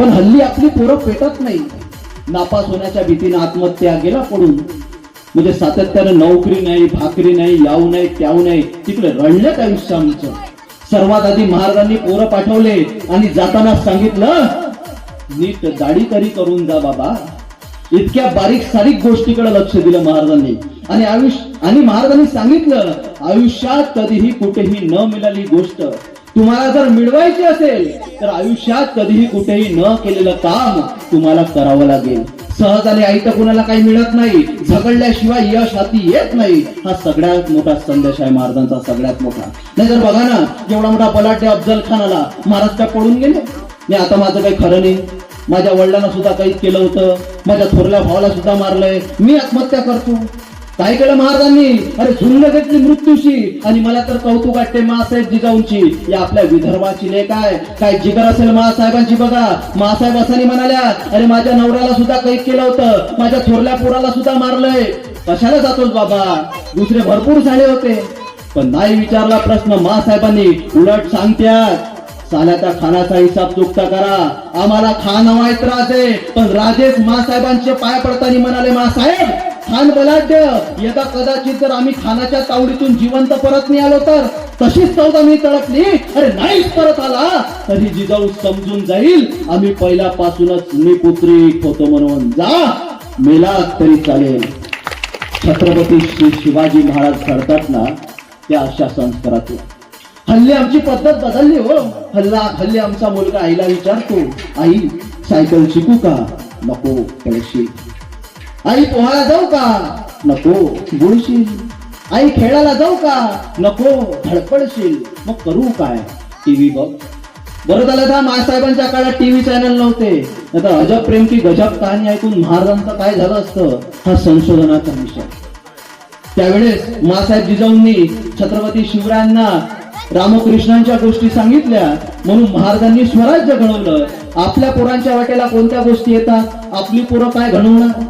पण हल्ली आपली पोरं पेटत नाही. नापास होण्याच्या भीतीने आत्महत्या गेला पडून. म्हणजे सातत्यानं नोकरी नाही भाकरी नाही याऊ नाही त्याऊ नाही तिकडे रडल्यात आयुष्य आमचं सर्वात आधी महाराजांनी पोरं पाठवले आणि जाताना सांगितलं नीट दाढी तरी करून जा बाबा. इतक्या बारीक सारीक गोष्टीकडे लक्ष दिलं महाराजांनी. आणि आयुष्य आणि महाराजांनी सांगितलं आयुष्यात कधीही कुठेही न मिळाली गोष्ट. तुम्हाला जर मिळवायचे असेल तर आयुष्यात कधीही कुठेही न केलेलं काम तुम्हाला करावं लागेल. सहजाने आई तर कुणाला काही मिळत नाही झगडल्याशिवाय यश हाती येत नाही हा सगळ्यात मोठा संदेश आहे महाराजांचा सगळ्यात मोठा. नाहीतर बघा ना जेवढा मोठा बलाटे अफजल खानाला महाराज काय पळून गेले. नाही आता माझं काही खरं नाही. माझ्या वडिलांना सुद्धा काही केलं होतं. माझ्या थोरल्या भावाला सुद्धा मारलंय. मी आत्महत्या करतो. काय केलं महाराजांनी अरे झुंग घेतली मृत्यूशी आणि मला तर कौतुक वाटते मासाहेब जिजाऊंची. या आपल्या विदर्भाची लेख काय काय जिगर असेल महासाहेबांची बघा. महासाहेब असानी म्हणाल्या अरे माझ्या नवऱ्याला सुद्धा कैद केलं होतं. माझ्या थोरल्या पोराला सुद्धा मारलंय. कशाला जातोस बाबा? दुसरे भरपूर झाले होते. पण नाही विचारला प्रश्न मासाहेबांनी उलट सांगत्यात. साल्याचा खानाचा हिसाब चुकता करा. आम्हाला खान हवाय त्रास आहे पण राजेश मासाहेबांचे पाय पडताना म्हणाले मासाहेब खान बलाढ्य. यदा कदाचित जर आम्ही खानाच्या तावडीतून जिवंत परत नाही आलो तर तशीच चौदा मी तळपली अरे नाहीच परत आला. तरी जिजाऊ समजून जाईल आम्ही पहिल्यापासूनच मी पुत्री होतो म्हणून. जा. मेला तरी चालेल. छत्रपती श्री शिवाजी महाराज घडतात ना त्या अशा संस्कारातून. हल्ली आमची पद्धत बदलली हो. हल्ला हल्ली आमचा मुलगा आईला विचारतो आई सायकल शिकू का? नको कळशी आई पोहायला जाऊ का? नको बुडशील. आई खेळायला जाऊ का? नको धडपडशील. मग करू काय? टीव्ही बघ. बरं झालं का? मासाहेबांच्या काळात टीव्ही चॅनल नव्हते. आता अजब प्रेम की गजब कहाणी ऐकून महाराजांचं काय झालं असतं? हा संशोधनाचा विषय. त्यावेळेस मासाहेब जिजाऊंनी छत्रपती शिवरायांना रामकृष्णांच्या गोष्टी सांगितल्या. म्हणून महाराजांनी स्वराज्य घडवलं. आपल्या पोरांच्या वाटेला कोणत्या गोष्टी येतात? आपली पोरं काय घडवणार?